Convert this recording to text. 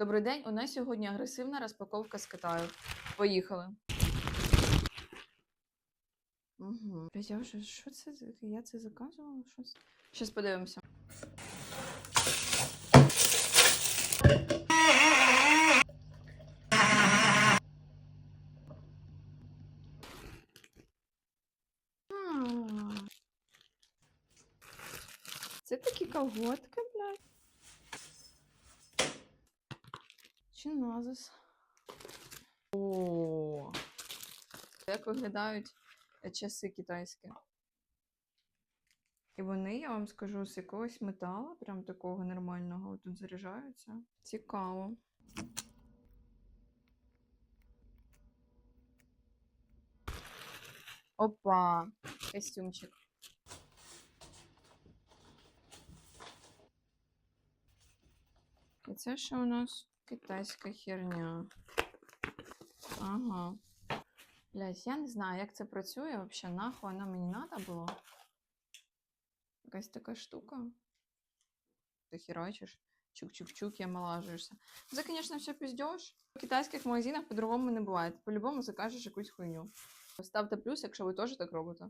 Добрий день. У нас сьогодні агресивна розпаковка з Китаю. Поїхали. Угу. Я вже що це? Я це заказувала? Що це? Щас подивимося. Це такі колготки, блядь. Чи назис? О. Як виглядають часи китайські? І вони, я вам скажу, з якогось металу, прям такого нормального, тут заряджаються. Цікаво. Опа, костюмчик. І це ще у нас китайська херня. Ага. Блять, я не знаю, як це працює взагалі. Нахуй воно мені треба було. Якась така штука. Ти херачиш. Чук-чук-чук, я малажуєшся. Це, звісно, все піздєш. В китайських магазинах по-другому не буває. По-любому закажеш якусь хуйню. Ставте плюс, якщо ви теж так робите.